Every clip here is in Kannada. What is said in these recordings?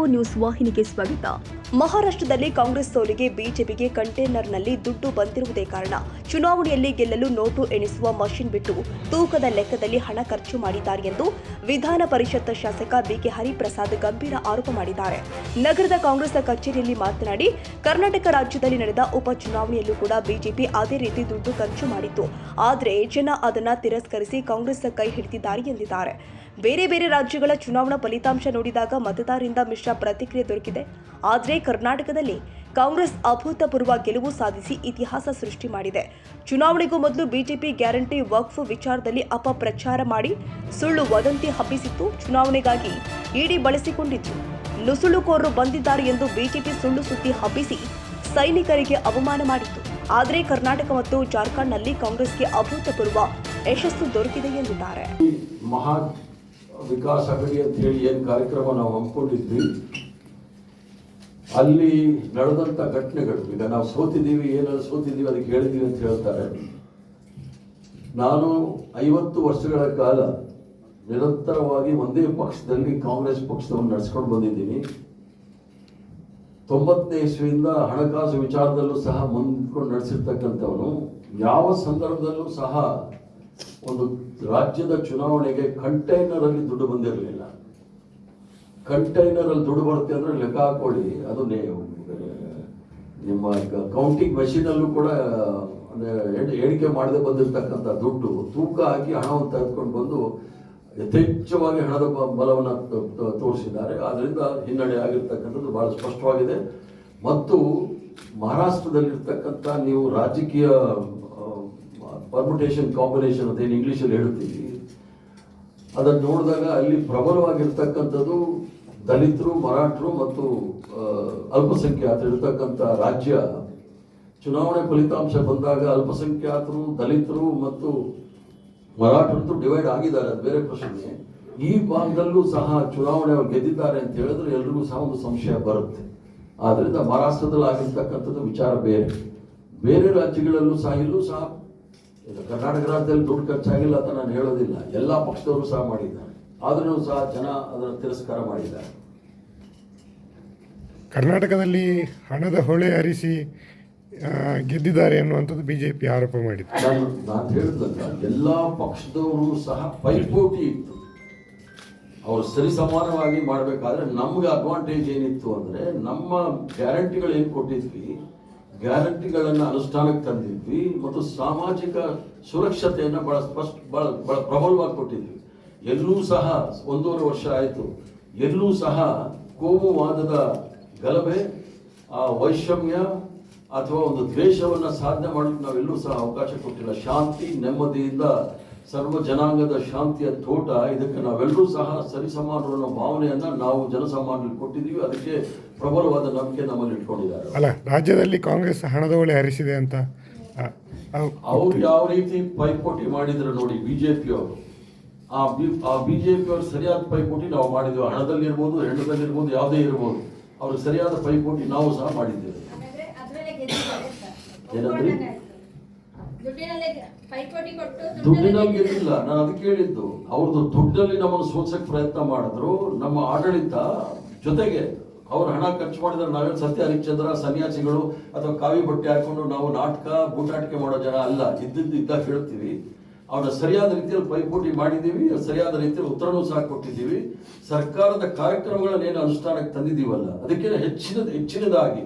ಫೋರ್ ನ್ಯೂಸ್ ವಾಹಿನಿಗೆ ಸ್ವಾಗತ. ಮಹಾರಾಷ್ಟ್ರದಲ್ಲಿ ಕಾಂಗ್ರೆಸ್ ಸೋಲಿಗೆ ಬಿಜೆಪಿಗೆ ಕಂಟೈನರ್ನಲ್ಲಿ ದುಡ್ಡು ಬಂದಿರುವುದೇ ಕಾರಣ. ಚುನಾವಣೆಯಲ್ಲಿ ಗೆಲ್ಲಲು ನೋಟು ಎಣಿಸುವ ಮಷಿನ್ ಬಿಟ್ಟು ತೂಕದ ಲೆಕ್ಕದಲ್ಲಿ ಹಣ ಖರ್ಚು ಮಾಡಿದ್ದಾರೆ ಎಂದು ವಿಧಾನ ಪರಿಷತ್ ಶಾಸಕ ಬಿಕೆ ಹರಿಪ್ರಸಾದ್ ಗಂಭೀರ ಆರೋಪ ಮಾಡಿದ್ದಾರೆ. ನಗರದ ಕಾಂಗ್ರೆಸ್ ಕಚೇರಿಯಲ್ಲಿ ಮಾತನಾಡಿ, ಕರ್ನಾಟಕ ರಾಜ್ಯದಲ್ಲಿ ನಡೆದ ಉಪಚುನಾವಣೆಯಲ್ಲೂ ಕೂಡ ಬಿಜೆಪಿ ಅದೇ ರೀತಿ ದುಡ್ಡು ಖರ್ಚು ಮಾಡಿತ್ತು. ಆದರೆ ಜನ ಅದನ್ನ ತಿರಸ್ಕರಿಸಿ ಕಾಂಗ್ರೆಸ್ ಕೈ ಹಿಡಿದಿದ್ದಾರೆ ಎಂದಿದ್ದಾರೆ. ಬೇರೆ ಬೇರೆ ರಾಜ್ಯಗಳ ಚುನಾವಣಾ ಫಲಿತಾಂಶ ನೋಡಿದಾಗ ಮತದಾರರಿಂದ ಮಿಶ್ರ ಪ್ರತಿಕ್ರಿಯೆ ದೊರಕಿದೆ. ಆದರೆ ಕರ್ನಾಟಕದಲ್ಲಿ ಕಾಂಗ್ರೆಸ್ ಅಭೂತಪೂರ್ವ ಗೆಲುವು ಸಾಧಿಸಿ ಇತಿಹಾಸ ಸೃಷ್ಟಿ ಮಾಡಿದೆ. ಚುನಾವಣೆಗೂ ಮೊದಲು ಬಿಜೆಪಿ ಗ್ಯಾರಂಟಿ ವಕ್ಫ್ ವಿಚಾರದಲ್ಲಿ ಅಪಪ್ರಚಾರ ಮಾಡಿ ಸುಳ್ಳು ವದಂತಿ ಹಬ್ಬಿಸಿತ್ತು. ಚುನಾವಣೆಗಾಗಿ ಇಡಿ ಬಳಸಿಕೊಂಡಿತ್ತು ನುಸುಳುಕೋರರು ಬಂದಿದ್ದಾರೆ ಎಂದು ಬಿಜೆಪಿ ಸುಳ್ಳು ಸುದ್ದಿ ಹಬ್ಬಿಸಿ ಸೈನಿಕರಿಗೆ ಅವಮಾನ ಮಾಡಿತ್ತು. ಆದರೆ ಕರ್ನಾಟಕ ಮತ್ತು ಜಾರ್ಖಂಡ್ನಲ್ಲಿ ಕಾಂಗ್ರೆಸ್ಗೆ ಅಭೂತಪೂರ್ವ ಯಶಸ್ಸು ದೊರಕಿದೆ ಎಂದಿದ್ದಾರೆ. ವಿಕಾಸ್ ಅಗಡಿ ಅಂತ ಹೇಳಿ ಏನು ಕಾರ್ಯಕ್ರಮ ನಾವು ಹಮ್ಮಿಕೊಂಡಿದ್ವಿ. ಅಲ್ಲಿ ನಡೆದಂಥ ಘಟನೆಗಳು, ಈಗ ನಾವು ಸೋತಿದ್ದೀವಿ ಏನಾದ್ರು ಸೋತಿದ್ದೀವಿ ಅದಕ್ಕೆ ಹೇಳಿದ್ದೀವಿ ಅಂತ ಹೇಳ್ತಾರೆ. ನಾನು ಐವತ್ತು ವರ್ಷಗಳ ಕಾಲ ನಿರಂತರವಾಗಿ ಒಂದೇ ಪಕ್ಷದಲ್ಲಿ ಕಾಂಗ್ರೆಸ್ ಪಕ್ಷವನ್ನು ನಡೆಸ್ಕೊಂಡು ಬಂದಿದ್ದೀನಿ. ತೊಂಬತ್ತನೇ ಇಸ್ವಿಯಿಂದ ಹಣಕಾಸು ವಿಚಾರದಲ್ಲೂ ಸಹ ಮುಂದ್ಕೊಂಡು ನಡೆಸಿರ್ತಕ್ಕಂಥವನು. ಯಾವ ಸಂದರ್ಭದಲ್ಲೂ ಸಹ ಒಂದು ರಾಜ್ಯದ ಚುನಾವಣೆಗೆ ಕಂಟೈನರ್ ಅಲ್ಲಿ ದುಡ್ಡು ಬಂದಿರಲಿಲ್ಲ. ಕಂಟೈನರ್ ಅಲ್ಲಿ ದುಡ್ಡು ಬರುತ್ತೆ ಅಂದ್ರೆ ಲೆಕ್ಕ ಹಾಕೊಳ್ಳಿ. ಅದು ನಿಮ್ಮ ಕೌಂಟಿಂಗ್ ಮೆಷಿನ್ ಅಲ್ಲೂ ಕೂಡ ಎಣಿಕೆ ಮಾಡದೆ ಬಂದಿರತಕ್ಕಂಥ ದುಡ್ಡು, ತೂಕ ಹಾಕಿ ಹಣವನ್ನು ತೆಗೆದುಕೊಂಡು ಬಂದು ಯಥೇಚ್ಛವಾಗಿ ಹಣದ ಬಲವನ್ನು ತೋರಿಸಿದ್ದಾರೆ. ಅದರಿಂದ ಹಿನ್ನಡೆ ಆಗಿರ್ತಕ್ಕಂಥದ್ದು ಬಹಳ ಸ್ಪಷ್ಟವಾಗಿದೆ. ಮತ್ತು ಮಹಾರಾಷ್ಟ್ರದಲ್ಲಿರ್ತಕ್ಕಂಥ ನೀವು ರಾಜಕೀಯ ಪರ್ಮುಟೇಷನ್ ಕಾಂಬಿನೇಷನ್ ಅಂತ ಏನು ಇಂಗ್ಲೀಷಲ್ಲಿ ಹೇಳುತ್ತೀವಿ. ಅದನ್ನು ನೋಡಿದಾಗ ಅಲ್ಲಿ ಪ್ರಬಲವಾಗಿರ್ತಕ್ಕಂಥದ್ದು ದಲಿತರು, ಮರಾಠರು ಮತ್ತು ಅಲ್ಪಸಂಖ್ಯಾತರು ಇರ್ತಕ್ಕಂಥ ರಾಜ್ಯ. ಚುನಾವಣೆ ಫಲಿತಾಂಶ ಬಂದಾಗ ಅಲ್ಪಸಂಖ್ಯಾತರು, ದಲಿತರು ಮತ್ತು ಮರಾಠರಂತೂ ಡಿವೈಡ್ ಆಗಿದ್ದಾರೆ. ಅದು ಬೇರೆ ಪ್ರಶ್ನೆ. ಈ ಭಾಗದಲ್ಲೂ ಸಹ ಚುನಾವಣೆ ಅವ್ರು ಗೆದ್ದಿದ್ದಾರೆ ಅಂತ ಹೇಳಿದ್ರೆ ಎಲ್ರಿಗೂ ಸಹ ಒಂದು ಸಂಶಯ ಬರುತ್ತೆ. ಆದ್ದರಿಂದ ಮಹಾರಾಷ್ಟ್ರದಲ್ಲಿ ಆಗಿರ್ತಕ್ಕಂಥದ್ದು ವಿಚಾರ ಬೇರೆ. ಬೇರೆ ರಾಜ್ಯಗಳಲ್ಲೂ ಸಹ, ಇಲ್ಲೂ ಸಹ ಈಗ ಕರ್ನಾಟಕ ರಾಜ್ಯದಲ್ಲಿ ದುಡ್ಡು ಖರ್ಚಾಗಿಲ್ಲ ಅಂತ ನಾನು ಹೇಳೋದಿಲ್ಲ. ಎಲ್ಲ ಪಕ್ಷದವರು ಸಹ ಮಾಡಿದ್ದಾರೆ. ಆದ್ರೂ ಸಹ ಜನ ಅದನ್ನು ತಿರಸ್ಕಾರ ಮಾಡಿದ್ದಾರೆ. ಕರ್ನಾಟಕದಲ್ಲಿ ಹಣದ ಹೊಳೆ ಹರಿಸಿ ಗೆದ್ದಿದ್ದಾರೆ ಅನ್ನುವಂಥದ್ದು ಬಿ ಜೆ ಪಿ ಆರೋಪ ಮಾಡಿದೆ ನಾನು ನಾನು ಹೇಳಿದ್ನಲ್ಲ ಎಲ್ಲ ಪಕ್ಷದವರು ಸಹ ಪೈಪೋಟಿ ಇತ್ತು. ಅವರು ಸರಿಸಮಾನವಾಗಿ ಮಾಡಬೇಕಾದ್ರೆ ನಮ್ಗೆ ಅಡ್ವಾಂಟೇಜ್ ಏನಿತ್ತು ಅಂದರೆ ನಮ್ಮ ಗ್ಯಾರಂಟಿಗಳು ಏನು ಕೊಟ್ಟಿದ್ವಿ? ಗ್ಯಾರಂಟಿಗಳನ್ನು ಅನುಷ್ಠಾನಕ್ಕೆ ತಂದಿದ್ವಿ, ಮತ್ತು ಸಾಮಾಜಿಕ ಸುರಕ್ಷತೆಯನ್ನು ಬಹಳ ಸ್ಪಷ್ಟ, ಬಹಳ ಬಹಳ ಪ್ರಬಲವಾಗಿ ಕೊಟ್ಟಿದ್ವಿ. ಎಲ್ಲೂ ಸಹ, ಒಂದೂವರೆ ವರ್ಷ ಆಯಿತು, ಎಲ್ಲೂ ಸಹ ಕೋಮುವಾದದ ಗಲಭೆ, ಆ ವೈಷಮ್ಯ ಅಥವಾ ಒಂದು ದ್ವೇಷವನ್ನು ಸಾಧನೆ ಮಾಡಲಿಕ್ಕೆ ನಾವೆಲ್ಲೂ ಸಹ ಅವಕಾಶ ಕೊಟ್ಟಿಲ್ಲ. ಶಾಂತಿ, ನೆಮ್ಮದಿಯಿಂದ ಸರ್ವ ಜನಾಂಗದ ಶಾಂತಿಯ ತೋಟ. ಇದಕ್ಕೆ ನಾವೆಲ್ಲರೂ ಸಹ ಸರಿಸಮಾನರು ಅನ್ನೋ ಭಾವನೆಯನ್ನ ನಾವು ಜನಸಾಮಾನ್ಯರಿಗೆ ಕೊಟ್ಟಿದ್ದೀವಿ. ಅದಕ್ಕೆ ಪ್ರಬಲವಾದ ನಂಬಿಕೆ ನಮ್ಮಲ್ಲಿ ಇಟ್ಕೊಂಡಿದ್ದಾರೆ. ಅಲ್ಲ ರಾಜ್ಯದಲ್ಲಿ ಕಾಂಗ್ರೆಸ್ ಹಣದ ಹೊಳೆ ಹರಿಸಿದೆ ಅಂತ. ಅವ್ರು ಯಾವ ರೀತಿ ಪೈಪೋಟಿ ಮಾಡಿದ್ರು ನೋಡಿ ಬಿಜೆಪಿ ಅವರು ಆ ಬಿ ಆ ಬಿಜೆಪಿ ಅವರು ಸರಿಯಾದ ಪೈಪೋಟಿ ನಾವು ಮಾಡಿದ್ವಿ. ಹಣದಲ್ಲಿರ್ಬೋದು ಹೆಣ್ಣದಲ್ಲಿರ್ಬೋದು ಯಾವುದೇ ಇರ್ಬೋದು. ಅವರು ಸರಿಯಾದ ಪೈಪೋಟಿ ನಾವು ಸಹ ಮಾಡಿದ್ದೇವೆ. ಏನಂದ್ರಿ? ದುಡ್ಡಿನಲ್ಲಿ ಇರಲಿಲ್ಲ ನಾನು ಅದಕ್ಕೆ ಹೇಳಿದ್ದು ಅವ್ರದ್ದು ದುಡ್ಡಲ್ಲಿ ನಮ್ಮನ್ನು ಸೋಲ್ಸಕ್ಕೆ ಪ್ರಯತ್ನ ಮಾಡಿದ್ರು. ನಮ್ಮ ಆಡಳಿತ ಜೊತೆಗೆ ಅವ್ರು ಹಣ ಖರ್ಚು ಮಾಡಿದ್ರೆ. ನಾವೇನು ಸತ್ಯ ಹರಿಶ್ಚಂದ್ರ ಸನ್ಯಾಸಿಗಳು ಅಥವಾ ಕಾವಿ ಬಟ್ಟೆ ಹಾಕೊಂಡು ನಾವು ನಾಟಕ ಬೂಟಾಟಿಕೆ ಮಾಡೋ ಜನ ಅಲ್ಲ. ಇದ್ದಿದ್ದು ಇದ್ದಾಗ ಹೇಳ್ತೀವಿ. ಅವನ್ನ ಸರಿಯಾದ ರೀತಿಯಲ್ಲಿ ಪೈಪೋಟಿ ಮಾಡಿದ್ದೀವಿ. ಸರಿಯಾದ ರೀತಿಯಲ್ಲಿ ಉತ್ತರನೂ ಸಹ ಕೊಟ್ಟಿದ್ದೀವಿ. ಸರ್ಕಾರದ ಕಾರ್ಯಕ್ರಮಗಳನ್ನ ಏನು ಅನುಷ್ಠಾನಕ್ಕೆ ತಂದಿದ್ದೀವಲ್ಲ ಅದಕ್ಕೆ ಹೆಚ್ಚಿನ ಹೆಚ್ಚಿನದಾಗಿ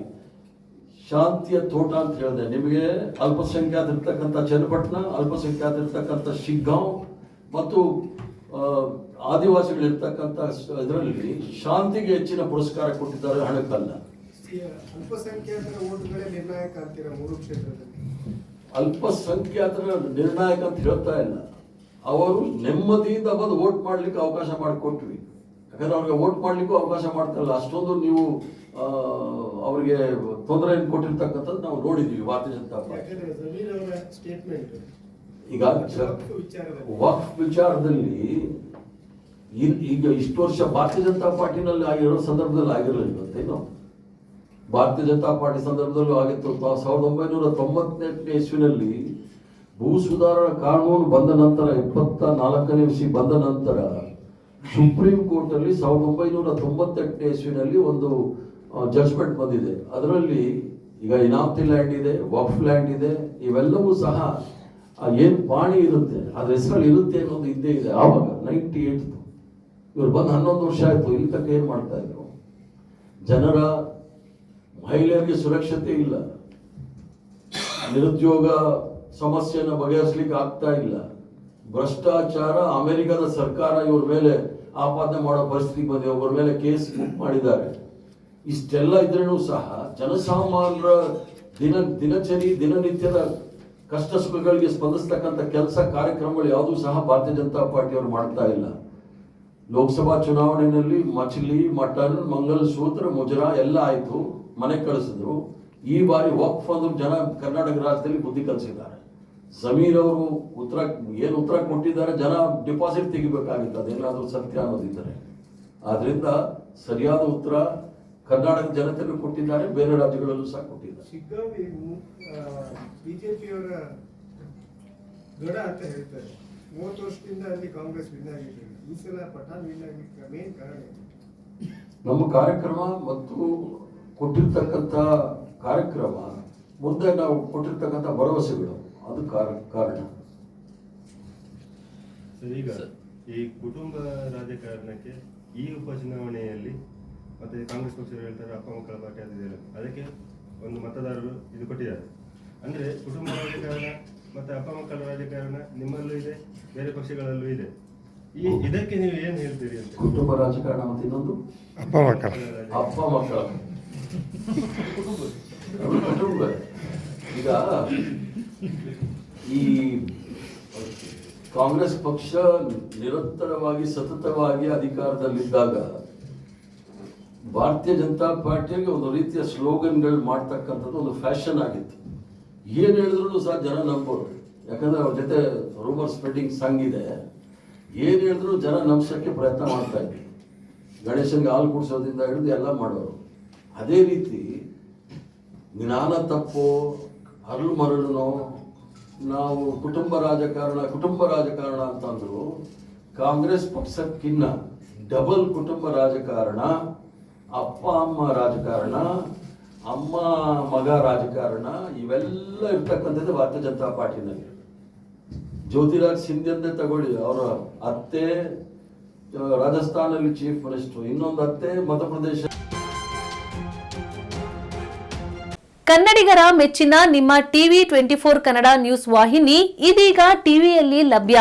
ಶಾಂತಿಯ ತೋಟ ಅಂತ ಹೇಳಿದೆ. ನಿಮಗೆ ಅಲ್ಪಸಂಖ್ಯಾತ ಇರ್ತಕ್ಕಂಥ ಚನ್ನಪಟ್ಟಣ ಅಲ್ಪಸಂಖ್ಯಾತ ಇರ್ತಕ್ಕಂಥ ಶಿಗ್ಗಾಂವ್ ಮತ್ತು ಆದಿವಾಸಿಗಳಿರ್ತಕ್ಕಂಥ ಇದರಲ್ಲಿ ಶಾಂತಿಗೆ ಹೆಚ್ಚಿನ ಪುರಸ್ಕಾರ ಕೊಟ್ಟಿದ್ದಾರೆ ಹಣಕ್ಕಲ್ಲ ಅಲ್ಪಸಂಖ್ಯಾತರ ಓಟುಗಳೇ ನಿರ್ಣಾಯಕ ಅಂತೀರ ಮೂರು ಕ್ಷೇತ್ರದಲ್ಲಿ? ಅಲ್ಪಸಂಖ್ಯಾತರ ನಿರ್ಣಾಯಕ ಅಂತ ಹೇಳ್ತಾ ಇಲ್ಲ. ಅವರು ನೆಮ್ಮದಿಯಿಂದ ಬಂದು ವೋಟ್ ಮಾಡ್ಲಿಕ್ಕೆ ಅವಕಾಶ ಮಾಡಿಕೊಟ್ವಿ. ಯಾಕಂದ್ರೆ ಅವ್ರಿಗೆ ವೋಟ್ ಮಾಡ್ಲಿಕ್ಕೂ ಅವಕಾಶ ಮಾಡ್ತಾರಲ್ಲ ಅಷ್ಟೊಂದು ನೀವು ಅವ್ರಿಗೆ ತೊಂದರೆಯನ್ನು ಕೊಟ್ಟಿರ್ತಕ್ಕಂಥದ್ದು ನಾವು ನೋಡಿದ್ದೀವಿ ಭಾರತೀಯ ಜನತಾ ಪಾರ್ಟಿ. ಈಗ ವಕ್ಫ್ ವಿಚಾರದಲ್ಲಿ ಈಗ ಇಷ್ಟು ವರ್ಷ ಭಾರತೀಯ ಜನತಾ ಪಾರ್ಟಿನಲ್ಲಿ ಆಗಿರೋ ಸಂದರ್ಭದಲ್ಲಿ ಆಗಿರಲಿಲ್ಲ ಇವತ್ತೇನು ಭಾರತೀಯ ಜನತಾ ಪಾರ್ಟಿ ಸಂದರ್ಭದಲ್ಲೂ ಆಗಿತ್ತು. ಸಾವಿರದ ಒಂಬೈನೂರ ತೊಂಬತ್ತೆಂಟನೇ ಇಸ್ವಿನಲ್ಲಿ ಭೂ ಸುಧಾರಣಾ ಕಾನೂನು ಬಂದ ನಂತರ ಇಪ್ಪತ್ತ ನಾಲ್ಕನೇ ವಿಷಯ ಬಂದ ನಂತರ ಸುಪ್ರೀಂ ಕೋರ್ಟ್ ಅಲ್ಲಿ ಸಾವಿರದ ಒಂಬೈನೂರ ತೊಂಬತ್ತೆಂಟನೇ ಇಸ್ವಿನಲ್ಲಿ ಒಂದು ಜಡ್ಜ್ಮೆಂಟ್ ಬಂದಿದೆ. ಅದರಲ್ಲಿ ಈಗ ಇನಾಪ್ತಿ ಲ್ಯಾಂಡ್ ಇದೆ ವಫ್ ಲ್ಯಾಂಡ್ ಇದೆ, ಇವೆಲ್ಲವೂ ಸಹ ಏನು ಪಾಣಿ ಇರುತ್ತೆ, ಅದ್ರ ಹೆಸರಲ್ಲಿ ಇರುತ್ತೆ ಅನ್ನೋದು ಇದ್ದೇ ಇದೆ. ಆವಾಗ ನೈಂಟಿ ಏಟ್ ಇವ್ರು ಬಂದು ಹನ್ನೊಂದು ವರ್ಷ ಆಯ್ತು, ಇಲ್ಲಿ ತನಕ ಏನು ಮಾಡ್ತಾ ಇದ್ರು? ಜನರ, ಮಹಿಳೆಯರಿಗೆ ಸುರಕ್ಷತೆ ಇಲ್ಲ. ನಿರುದ್ಯೋಗ ಸಮಸ್ಯೆಯನ್ನು ಬಗೆಹರಿಸಲಿಕ್ಕೆ ಆಗ್ತಾ ಇಲ್ಲ. ಭ್ರಷ್ಟಾಚಾರ ಅಮೆರಿಕದ ಸರ್ಕಾರ ಇವ್ರ ಮೇಲೆ ಆಪಾದನೆ ಮಾಡೋ ಪರಿಸ್ಥಿತಿ ಬಂದಿದೆ. ಒಬ್ಬರ ಮೇಲೆ ಕೇಸ್ ಬುಕ್ ಮಾಡಿದ್ದಾರೆ. ಇಷ್ಟೆಲ್ಲ ಇದ್ರೂ ಸಹ ಜನಸಾಮಾನ್ಯರ ದಿನ ದಿನಚರಿ ದಿನನಿತ್ಯದ ಕಷ್ಟ ಸುಖಗಳಿಗೆ ಸ್ಪಂದಿಸ್ತಕ್ಕಂಥ ಕೆಲಸ ಕಾರ್ಯಕ್ರಮಗಳು ಯಾವುದೂ ಸಹ ಭಾರತೀಯ ಜನತಾ ಪಾರ್ಟಿಯವರು ಮಾಡ್ತಾ ಇಲ್ಲ. ಲೋಕಸಭಾ ಚುನಾವಣೆಯಲ್ಲಿ ಮಚ್ಲಿ, ಮಟನ್, ಮಂಗಲ್ ಸೂತ್ರ, ಮುಜರಾ ಎಲ್ಲ ಆಯಿತು, ಮನೆ ಕಳಿಸಿದ್ರು. ಈ ಬಾರಿ ವಕ್ಫ್ ಅಂದ್ರೆ ಜನ ಕರ್ನಾಟಕ ರಾಜ್ಯದಲ್ಲಿ ಬುದ್ಧಿ ಕಲಿಸಿದ್ದಾರೆ. ಸಮೀರ್ ಅವರು ಉತ್ತರ, ಏನು ಉತ್ತರ ಕೊಟ್ಟಿದ್ದಾರೆ ಜನ ಡಿಪಾಸಿಟ್ ತೆಗಿಬೇಕಾಗಿತ್ತು, ಅದೇನಾದರೂ ಸತ್ಯ ಅನ್ನೋದಿದ್ದರೆ. ಆದ್ರಿಂದ ಸರಿಯಾದ ಉತ್ತರ ಕರ್ನಾಟಕ ಜನತೆಗೂ ಕೊಟ್ಟಿದ್ದಾರೆ ಬೇರೆ ರಾಜ್ಯಗಳಲ್ಲೂ ಸಹ ಕೊಟ್ಟಿದ್ದಾರೆ. ಶಿಗ್ಗಾಂವಿ ಬಿಜೆಪಿಯವರ ಗಡ ಅಂತ ಹೇಳ್ತಾರೆ. ಮೂವತ್ತು ವರ್ಷದಿಂದ ಅಲ್ಲಿ ಕಾಂಗ್ರೆಸ್ ವಿನ್ ಆಗಿದ್ದಾರೆ ಈ ಸಲ ಪಠಾಣ್ ವಿನ್ ಆಗಿದ್ದ ಮೇನ್ ಕಾರಣ ನಮ್ಮ ಕಾರ್ಯಕ್ರಮ ಮತ್ತು ಕೊಟ್ಟಿರ್ತಕ್ಕಂಥ ಕಾರ್ಯಕ್ರಮ ಮುಂದೆ ನಾವು ಕೊಟ್ಟಿರ್ತಕ್ಕಂಥ ಭರವಸೆಗಳು ಅದು ಕಾರ- ಕಾರಣ. ಸರ್, ಈಗ ಈ ಕುಟುಂಬ ರಾಜಕಾರಣಕ್ಕೆ ಈ ಉಪಚುನಾವಣೆಯಲ್ಲಿ ಮತ್ತೆ ಕಾಂಗ್ರೆಸ್ ಪಕ್ಷ ಹೇಳ್ತಾರೆ ಅಪ್ಪ ಮಕ್ಕಳ ಪಾರ್ಟಿ ಅದಿದೆಯಲ್ಲ ಅದಕ್ಕೆ ಒಂದು ಮತದಾರರು ಇದು ಕೊಟ್ಟಿದ್ದಾರೆ. ಅಂದ್ರೆ ಕುಟುಂಬ ರಾಜಕಾರಣ ಮತ್ತೆ ಅಪ್ಪ ಮಕ್ಕಳ ರಾಜಕಾರಣ ನಿಮ್ಮಲ್ಲೂ ಇದೆ ಬೇರೆ ಪಕ್ಷಗಳಲ್ಲೂ ಇದೆ. ಈ ಇದಕ್ಕೆ ನೀವು ಏನ್ ಹೇಳ್ತೀರಿ ಅಂತ? ಕುಟುಂಬ ರಾಜಕಾರಣ ಮತ್ತು ಇನ್ನೊಂದು? ಅಪ್ಪ ಮಕ್ಕಳ ಅಪ್ಪ ಮಕ್ಕಳ ಕುಟುಂಬ. ಈಗ ಈ ಕಾಂಗ್ರೆಸ್ ಪಕ್ಷ ನಿರಂತರವಾಗಿ ಸತತವಾಗಿ ಅಧಿಕಾರದಲ್ಲಿದ್ದಾಗ ಭಾರತೀಯ ಜನತಾ ಪಾರ್ಟಿಗೆ ಒಂದು ರೀತಿಯ ಸ್ಲೋಗನ್ಗಳು ಮಾಡ್ತಕ್ಕಂಥದ್ದು ಒಂದು ಫ್ಯಾಷನ್ ಆಗಿತ್ತು. ಏನು ಹೇಳಿದ್ರು ಸಹ ಜನ ನಂಬೋರು ಯಾಕಂದ್ರೆ ಅವ್ರ ಜೊತೆ ರೂಮರ್ ಸ್ಪ್ರೆಡಿಂಗ್ ಸಂಗ್ ಇದೆ. ಏನು ಹೇಳಿದ್ರು ಜನ ನಂಬಿಸೋಕ್ಕೆ ಪ್ರಯತ್ನ ಮಾಡ್ತಾ ಇದ್ರು. ಗಣೇಶನ್ಗೆ ಹಾಲು ಕುಡಿಸೋದ್ರಿಂದ ಹಿಡಿದು ಎಲ್ಲ ಮಾಡೋರು. ಅದೇ ರೀತಿ ಜ್ಞಾನ ತಪ್ಪು ಅರಳು ಮರಳುನೋ, ನಾವು ಕುಟುಂಬ ರಾಜಕಾರಣ ಕುಟುಂಬ ರಾಜಕಾರಣ ಅಂತಂದ್ರು ಕಾಂಗ್ರೆಸ್ ಪಕ್ಷಕ್ಕಿನ್ನ ಡಬಲ್ ಕುಟುಂಬ ರಾಜಕಾರಣ ಅಪ್ಪ, ಅಮ್ಮ ರಾಜಕಾರಣ, ಅಮ್ಮ, ಮಗ ರಾಜಕಾರಣ, ಇವೆಲ್ಲ ಇರ್ತಕ್ಕಂಥದ್ದು ಭಾರತೀಯ ಜನತಾ ಪಾರ್ಟಿನಲ್ಲಿ. ಜ್ಯೋತಿರಾಜ್ ಸಿಂಧ್ಯಂದೇ ತಗೊಳ್ಳಿ, ಅವರ ಅತ್ತೆ ರಾಜಸ್ಥಾನಲ್ಲಿ ಚೀಫ್ ಮಿನಿಸ್ಟರ್ ಇನ್ನೊಂದು ಅತ್ತೆ ಮಧ್ಯಪ್ರದೇಶ. ಕನ್ನಡಿಗರ ಮೆಚ್ಚಿನ ನಿಮ್ಮ TV twenty four Kannada news ವಾಹಿನಿ ಇದೀಗ ಟಿವಿಯಲ್ಲಿ ಲಭ್ಯ.